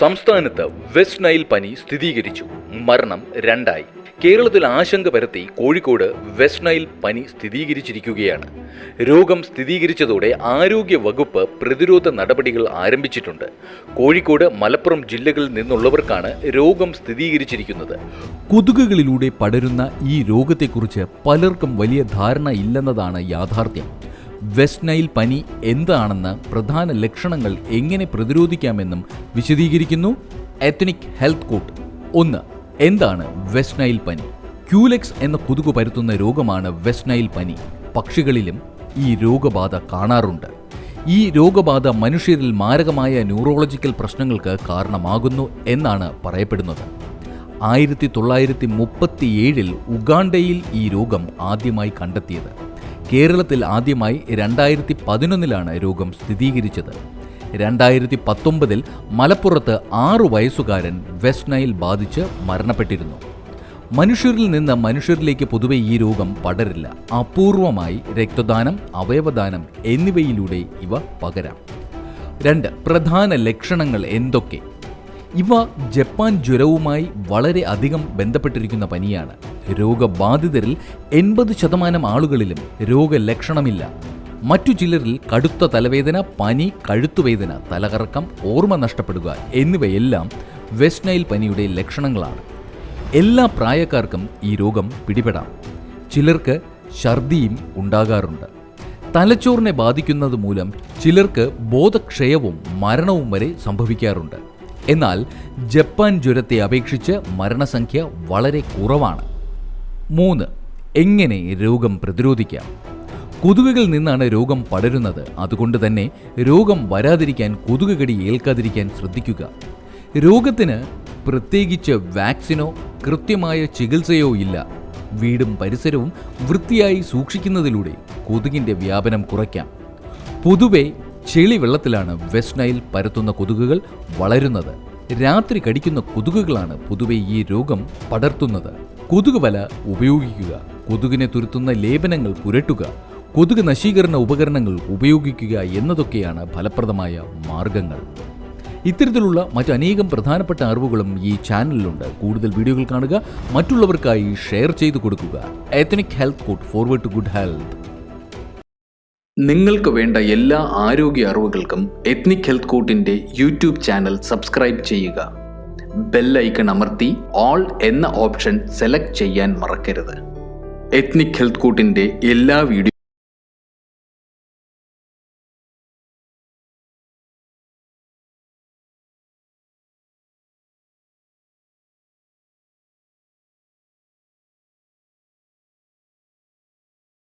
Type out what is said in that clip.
സംസ്ഥാനത്ത് west Nile പനി സ്ഥിരീകരിച്ചു. മരണം രണ്ടായി. കേരളത്തിൽ ആശങ്ക പരത്തി കോഴിക്കോട് വെസ്റ്റ് നൈൽ പനി സ്ഥിരീകരിച്ചിരിക്കുകയാണ്. രോഗം സ്ഥിരീകരിച്ചതോടെ ആരോഗ്യ വകുപ്പ് പ്രതിരോധ നടപടികൾ ആരംഭിച്ചിട്ടുണ്ട്. കോഴിക്കോട് മലപ്പുറം ജില്ലകളിൽ നിന്നുള്ളവർക്കാണ് രോഗം സ്ഥിരീകരിച്ചിരിക്കുന്നത്. കൊതുകുകളിലൂടെ പടരുന്ന ഈ രോഗത്തെക്കുറിച്ച് പലർക്കും വലിയ ധാരണ ഇല്ലെന്നതാണ് യാഥാർത്ഥ്യം. വെസ്റ്റ് നൈൽ പനി എന്താണെന്ന് പ്രധാന ലക്ഷണങ്ങൾ എങ്ങനെ പ്രതിരോധിക്കാമെന്നും വിശദീകരിക്കുന്നു എത്നിക് ഹെൽത്ത് കോട്ട്. ഒന്ന് എന്താണ് വെസ്റ്റ് നൈൽ പനി? ക്യൂലെക്സ് എന്ന കൊതുക് പരത്തുന്ന രോഗമാണ് വെസ്റ്റ് നൈൽ പനി. പക്ഷികളിലും ഈ രോഗബാധ കാണാറുണ്ട്. ഈ രോഗബാധ മനുഷ്യരിൽ മാരകമായ ന്യൂറോളജിക്കൽ പ്രശ്നങ്ങൾക്ക് കാരണമാകുന്നു എന്നാണ് പറയപ്പെടുന്നത്. ആയിരത്തി തൊള്ളായിരത്തി മുപ്പത്തിയേഴിൽ ഉഗാണ്ടയിൽ ഈ രോഗം ആദ്യമായി കണ്ടെത്തിയത്. കേരളത്തിൽ ആദ്യമായി രണ്ടായിരത്തി പതിനൊന്നിലാണ് രോഗം സ്ഥിരീകരിച്ചത്. രണ്ടായിരത്തി പത്തൊമ്പതിൽ മലപ്പുറത്ത് ആറു വയസ്സുകാരൻ വെസ്റ്റ് നൈൽ ബാധിച്ച് മരണപ്പെട്ടിരുന്നു. മനുഷ്യരിൽ നിന്ന് മനുഷ്യരിലേക്ക് പൊതുവെ ഈ രോഗം പടരില്ല. അപൂർവമായി രക്തദാനം അവയവദാനം എന്നിവയിലൂടെ ഇവ പകരാം. രണ്ട് പ്രധാന ലക്ഷണങ്ങൾ എന്തൊക്കെ? ഇവ ജപ്പാൻ ജ്വരവുമായി വളരെ അധികം ബന്ധപ്പെട്ടിരിക്കുന്ന പനിയാണ്. രോഗബാധിതരിൽ എൺപത് ശതമാനം ആളുകളിലും രോഗലക്ഷണമില്ല. മറ്റു ചിലരിൽ കടുത്ത തലവേദന പനി കഴുത്തുവേദന തലകറക്കം ഓർമ്മ നഷ്ടപ്പെടുക എന്നിവയെല്ലാം വെസ്റ്റ് നൈൽ പനിയുടെ ലക്ഷണങ്ങളാണ്. എല്ലാ പ്രായക്കാർക്കും ഈ രോഗം പിടിപെടാം. ചിലർക്ക് ഛർദിയും ഉണ്ടാകാറുണ്ട്. തലച്ചോറിനെ ബാധിക്കുന്നത് മൂലം ചിലർക്ക് ബോധക്ഷയവും മരണവും വരെ സംഭവിക്കാറുണ്ട്. എന്നാൽ ജപ്പാൻ ജ്വരത്തെ അപേക്ഷിച്ച് മരണസംഖ്യ വളരെ കുറവാണ്. മൂന്ന്. എങ്ങനെ രോഗം പ്രതിരോധിക്കാം? കൊതുകുകളിൽ നിന്നാണ് രോഗം പടരുന്നത്. അതുകൊണ്ട് തന്നെ രോഗം വരാതിരിക്കാൻ കൊതുക് കടി ഏൽക്കാതിരിക്കാൻ ശ്രദ്ധിക്കുക. രോഗത്തിന് പ്രത്യേകിച്ച് വാക്സിനോ കൃത്യമായ ചികിത്സയോ ഇല്ല. വീടും പരിസരവും വൃത്തിയായി സൂക്ഷിക്കുന്നതിലൂടെ കൊതുകിന്റെ വ്യാപനം കുറയ്ക്കാം. പൊതുവെ ചെളി വെള്ളത്തിലാണ് വെസ്റ്റ് നൈൽ പരത്തുന്ന കൊതുകുകൾ വളരുന്നത്. രാത്രി കടിക്കുന്ന കൊതുകുകളാണ് പൊതുവെ ഈ രോഗം പടർത്തുന്നത്. കൊതുക് വല ഉപയോഗിക്കുക. കൊതുകിനെ തുരുത്തുന്ന ലേപനങ്ങൾ പുരട്ടുക. കൊതുക് നശീകരണ ഉപകരണങ്ങൾ ഉപയോഗിക്കുക എന്നതൊക്കെയാണ് ഫലപ്രദമായ മാർഗങ്ങൾ. ഇത്തരത്തിലുള്ള മറ്റനേകം പ്രധാനപ്പെട്ട അറിവുകളും ഈ ചാനലിലുണ്ട്. കൂടുതൽ വീഡിയോകൾ കാണുക മറ്റുള്ളവർക്കായി ഷെയർ ചെയ്തു കൊടുക്കുക. Ethnic health court forward to good health നിങ്ങൾക്ക് വേണ്ട എല്ലാ ആരോഗ്യ അറിവുകൾക്കും എത്നിക് ഹെൽത്ത് കോട്ടിന്റെ യൂട്യൂബ് ചാനൽ സബ്സ്ക്രൈബ് ചെയ്യുക. ബെൽ ഐക്കൺ അമർത്തി ഓൾ എന്ന ഓപ്ഷൻ സെലക്ട് ചെയ്യാൻ മറക്കരുത്. എത്നിക് ഹെൽത്ത് കൂട്ടിന്റെ എല്ലാ വീഡിയോ